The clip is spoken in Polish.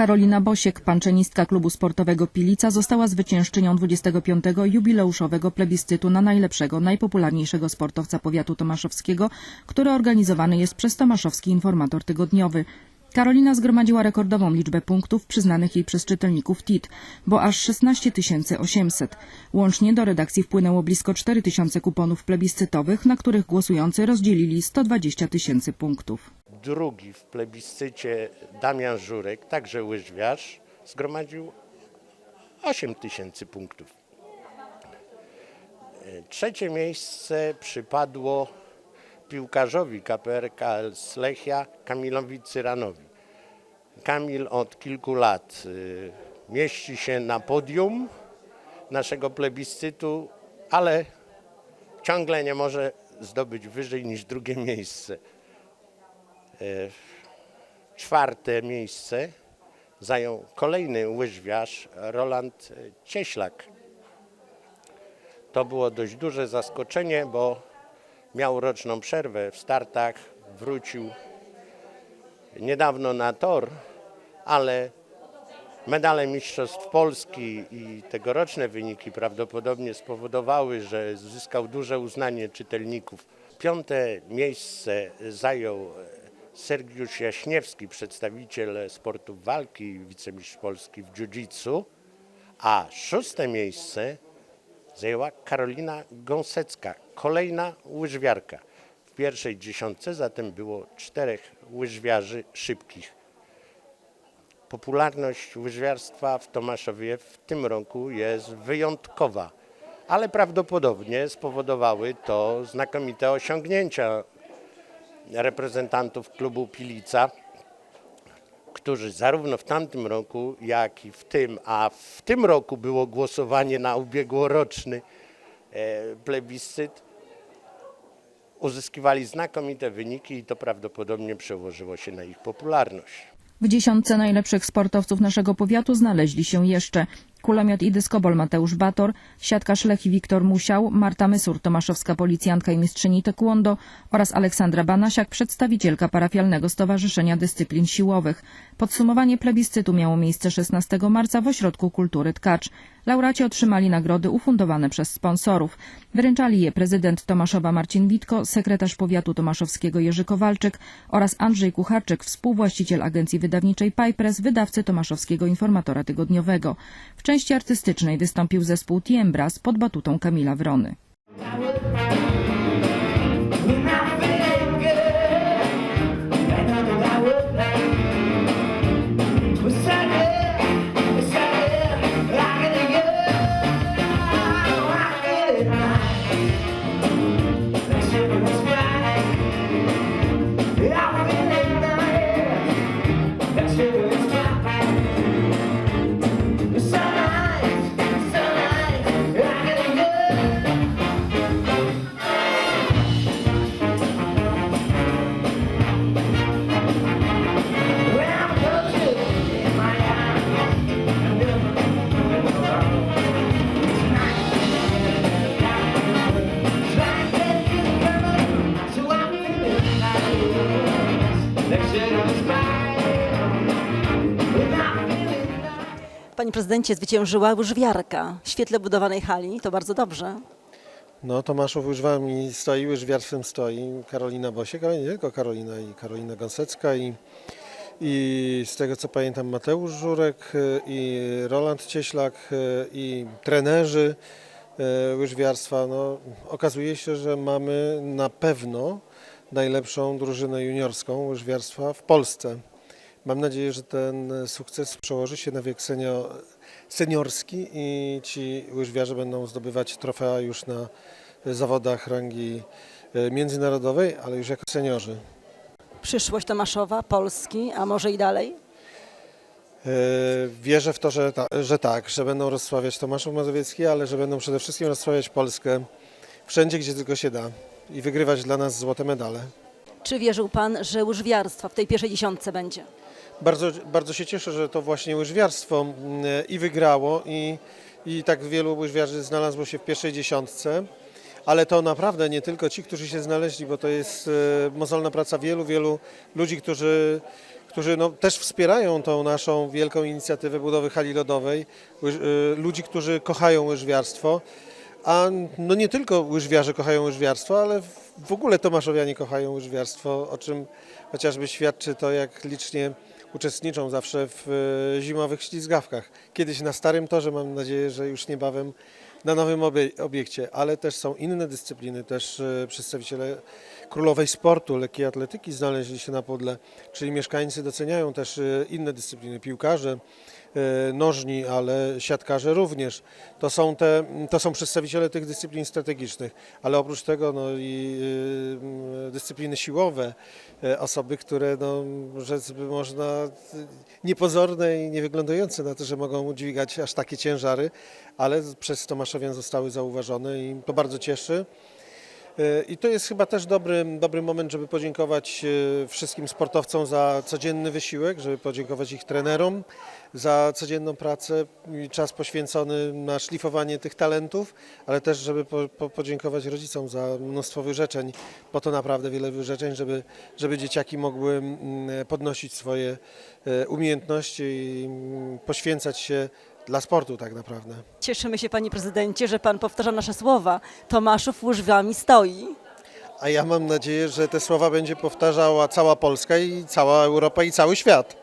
Karolina Bosiek, panczenistka klubu sportowego Pilica, została zwyciężczynią 25. jubileuszowego plebiscytu na najlepszego, najpopularniejszego sportowca powiatu tomaszowskiego, który organizowany jest przez Tomaszowski Informator Tygodniowy. Karolina zgromadziła rekordową liczbę punktów przyznanych jej przez czytelników TIT, bo aż 16 800. Łącznie do redakcji wpłynęło blisko 4 tysiące kuponów plebiscytowych, na których głosujący rozdzielili 120 tysięcy punktów. Drugi w plebiscycie Damian Żurek, także łyżwiarz, zgromadził 8 tysięcy punktów. E, Trzecie miejsce przypadło piłkarzowi KPRK z Lechia Kamilowi Cyranowi. Kamil od kilku lat y, mieści się na podium naszego plebiscytu, ale ciągle nie może zdobyć wyżej niż drugie miejsce. Czwarte miejsce zajął kolejny łyżwiarz Roland Cieślak. To było dość duże zaskoczenie, bo miał roczną przerwę w startach, wrócił niedawno na tor, ale medale Mistrzostw Polski i tegoroczne wyniki prawdopodobnie spowodowały, że zyskał duże uznanie czytelników. Piąte miejsce zajął Sergiusz Jaśniewski, przedstawiciel sportów walki i wicemistrz Polski w jiu-jitsu, a szóste miejsce zajęła Karolina Gąsecka, kolejna łyżwiarka. W pierwszej dziesiątce zatem było czterech łyżwiarzy szybkich. Popularność łyżwiarstwa w Tomaszowie w tym roku jest wyjątkowa, ale prawdopodobnie spowodowały to znakomite osiągnięcia reprezentantów klubu Pilica, którzy zarówno w tamtym roku, jak i w tym, a w tym roku było głosowanie na ubiegłoroczny e, plebiscyt, uzyskiwali znakomite wyniki i to prawdopodobnie przełożyło się na ich popularność. W dziesiątce najlepszych sportowców naszego powiatu znaleźli się jeszcze kulomiot i dyskobol Mateusz Bator, siatkarz Lech i Wiktor Musiał, Marta Mysur, tomaszowska policjantka i mistrzyni taekwondo oraz Aleksandra Banasiak, przedstawicielka parafialnego Stowarzyszenia Dyscyplin Siłowych. Podsumowanie plebiscytu miało miejsce 16 marca w Ośrodku Kultury Tkacz. Laureaci otrzymali nagrody ufundowane przez sponsorów. Wręczali je prezydent Tomaszowa Marcin Witko, sekretarz powiatu tomaszowskiego Jerzy Kowalczyk oraz Andrzej Kucharczyk, współwłaściciel agencji wydawniczej Pipres, wydawcy tomaszowskiego informatora tygodniowego. W części artystycznej wystąpił zespół Tiembras pod batutą Kamila Wrony. Panie prezydencie, zwyciężyła łyżwiarka w świetle budowanej hali. To bardzo dobrze. No, Tomaszów łyżwami stoi, łyżwiarstwem stoi Karolina Bosiek, ale nie tylko Karolina, i Karolina Gąsecka i, i z tego co pamiętam Mateusz Żurek y, i Roland Cieślak y, i trenerzy y, łyżwiarstwa. No, okazuje się, że mamy na pewno najlepszą drużynę juniorską łyżwiarstwa w Polsce. Mam nadzieję, że ten sukces przełoży się na wiek senior, seniorski i ci łyżwiarze będą zdobywać trofea już na zawodach rangi e, międzynarodowej, ale już jako seniorzy. Przyszłość Tomaszowa, Polski, a może i dalej? E, Wierzę w to, że, ta, że tak, że będą rozsławiać Tomaszów Mazowiecki, ale że będą przede wszystkim rozsławiać Polskę wszędzie, gdzie tylko się da i wygrywać dla nas złote medale. Czy wierzył pan, że łyżwiarstwo w tej pierwszej dziesiątce będzie? Bardzo, bardzo się cieszę, że to właśnie łyżwiarstwo mm, i wygrało i, i tak wielu łyżwiarzy znalazło się w pierwszej dziesiątce. Ale to naprawdę nie tylko ci, którzy się znaleźli, bo to jest e, mozolna praca wielu, wielu ludzi, którzy, którzy no, też wspierają tą naszą wielką inicjatywę budowy hali lodowej, y, ludzi, którzy kochają łyżwiarstwo, a no nie tylko łyżwiarze kochają łyżwiarstwo, ale w- ogóle tomaszowianie kochają łyżwiarstwo, o czym chociażby świadczy to, jak licznie uczestniczą zawsze w e, zimowych ślizgawkach. Kiedyś na starym torze, mam nadzieję, że już niebawem na nowym obie- obiekcie, ale też są inne dyscypliny, też e, przedstawiciele królowej sportu, lekkiej atletyki znaleźli się na podle, czyli mieszkańcy doceniają też e, inne dyscypliny, piłkarze, nożni, ale siatkarze również. To są, te, to są przedstawiciele tych dyscyplin strategicznych, ale oprócz tego no, i y, dyscypliny siłowe, e, osoby, które no, rzec by można y, niepozorne i nie wyglądające na to, że mogą dźwigać aż takie ciężary, ale przez Tomaszowian zostały zauważone i to bardzo cieszy. I to jest chyba też dobry, dobry moment, żeby podziękować e, wszystkim sportowcom za codzienny wysiłek, żeby podziękować ich trenerom za codzienną pracę i czas poświęcony na szlifowanie tych talentów, ale też żeby po, po, podziękować rodzicom za mnóstwo wyrzeczeń, po to naprawdę wiele wyrzeczeń, żeby, żeby dzieciaki mogły mm, podnosić swoje e, umiejętności i mm, poświęcać się dla sportu tak naprawdę. Cieszymy się, panie prezydencie, że pan powtarza nasze słowa. Tomaszów łyżwami stoi. A ja mam nadzieję, że te słowa będzie powtarzała cała Polska i cała Europa i cały świat.